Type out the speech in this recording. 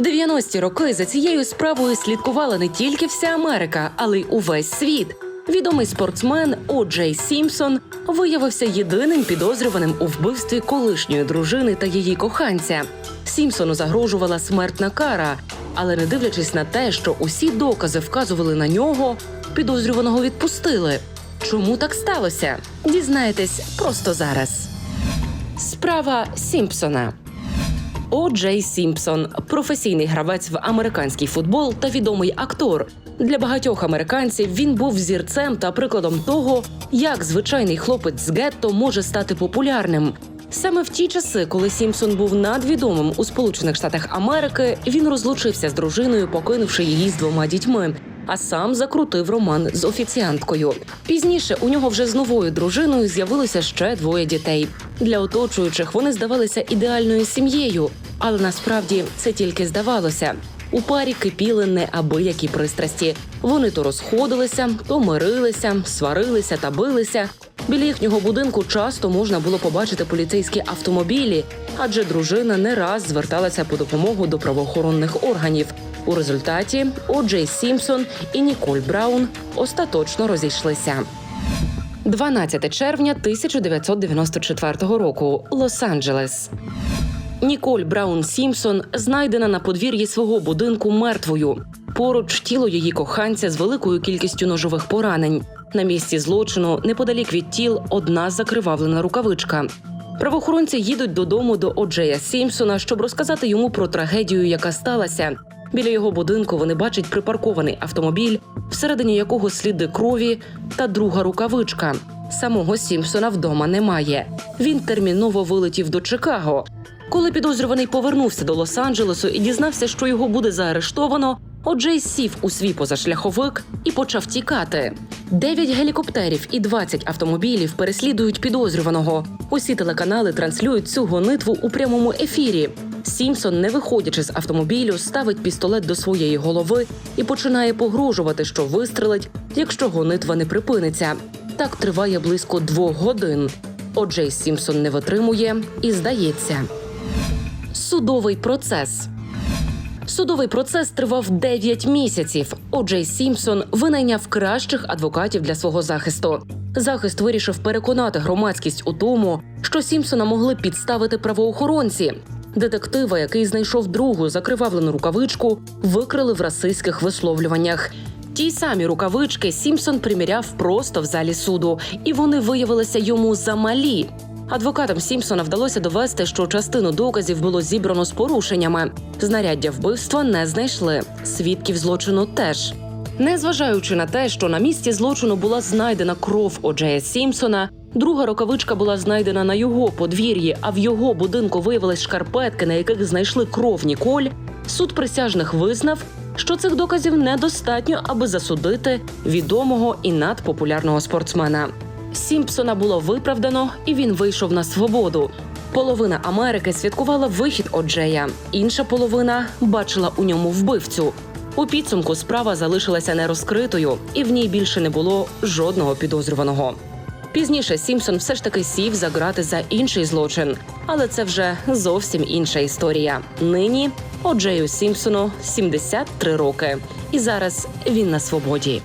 В 90-ті роки за цією справою слідкувала не тільки вся Америка, але й увесь світ. Відомий спортсмен О. Джей Сімпсон виявився єдиним підозрюваним у вбивстві колишньої дружини та її коханця. Сімпсону загрожувала смертна кара, але не дивлячись на те, що усі докази вказували на нього, підозрюваного відпустили. Чому так сталося? Дізнаєтесь просто зараз. Справа Сімпсона. О. Джей Сімпсон професійний гравець в американський футбол та відомий актор. Для багатьох американців він був зірцем та прикладом того, як звичайний хлопець з гетто може стати популярним. Саме в ті часи, коли Сімпсон був надвідомим у Сполучених Штатах Америки, він розлучився з дружиною, покинувши її з двома дітьми. А сам закрутив роман з офіціанткою. Пізніше у нього вже з новою дружиною з'явилося ще двоє дітей. Для оточуючих вони здавалися ідеальною сім'єю, але насправді це тільки здавалося. У парі кипіли неабиякі пристрасті. Вони то розходилися, то мирилися, сварилися та билися. Біля їхнього будинку часто можна було побачити поліцейські автомобілі, адже дружина не раз зверталася по допомогу до правоохоронних органів. У результаті О'Джей Сімпсон і Ніколь Браун остаточно розійшлися. 12 червня 1994 року. Лос-Анджелес. Ніколь Браун Сімпсон знайдена на подвір'ї свого будинку мертвою. Поруч тіло її коханця з великою кількістю ножових поранень. На місці злочину, неподалік від тіл, одна закривавлена рукавичка. Правоохоронці їдуть додому до Оджея Сімпсона, щоб розказати йому про трагедію, яка сталася. Біля його будинку вони бачать припаркований автомобіль, всередині якого сліди крові та друга рукавичка. Самого Сімпсона вдома немає. Він терміново вилетів до Чикаго. Коли підозрюваний повернувся до Лос-Анджелесу і дізнався, що його буде заарештовано, Оджей сів у свій позашляховик і почав тікати. Дев'ять гелікоптерів і 20 автомобілів переслідують підозрюваного. Усі телеканали транслюють цю гонитву у прямому ефірі. Сімпсон, не виходячи з автомобілю, ставить пістолет до своєї голови і починає погрожувати, що вистрелить, якщо гонитва не припиниться. Так триває близько двох годин. Оджей Сімпсон не витримує і здається. Судовий процес. Судовий процес тривав 9 місяців. Оджей Сімпсон винайняв кращих адвокатів для свого захисту. Захист вирішив переконати громадськість у тому, що Сімпсона могли підставити правоохоронці. Детектива, який знайшов другу закривавлену рукавичку, викрили в расистських висловлюваннях. Ті самі рукавички Сімпсон приміряв просто в залі суду, і вони виявилися йому замалі. Адвокатам Сімпсона вдалося довести, що частину доказів було зібрано з порушеннями. Знаряддя вбивства не знайшли. Свідків злочину теж. Незважаючи на те, що на місці злочину була знайдена кров Оджея Сімпсона, друга рукавичка була знайдена на його подвір'ї, а в його будинку виявились шкарпетки, на яких знайшли кров Ніколь. Суд присяжних визнав, що цих доказів недостатньо, аби засудити відомого і надпопулярного спортсмена. Сімпсона було виправдано, і він вийшов на свободу. Половина Америки святкувала вихід Оджея, інша половина бачила у ньому вбивцю. У підсумку справа залишилася нерозкритою, і в ній більше не було жодного підозрюваного. Пізніше Сімпсон все ж таки сів за грати за інший злочин, але це вже зовсім інша історія. Нині Оджею Сімпсону 73 роки, і зараз він на свободі.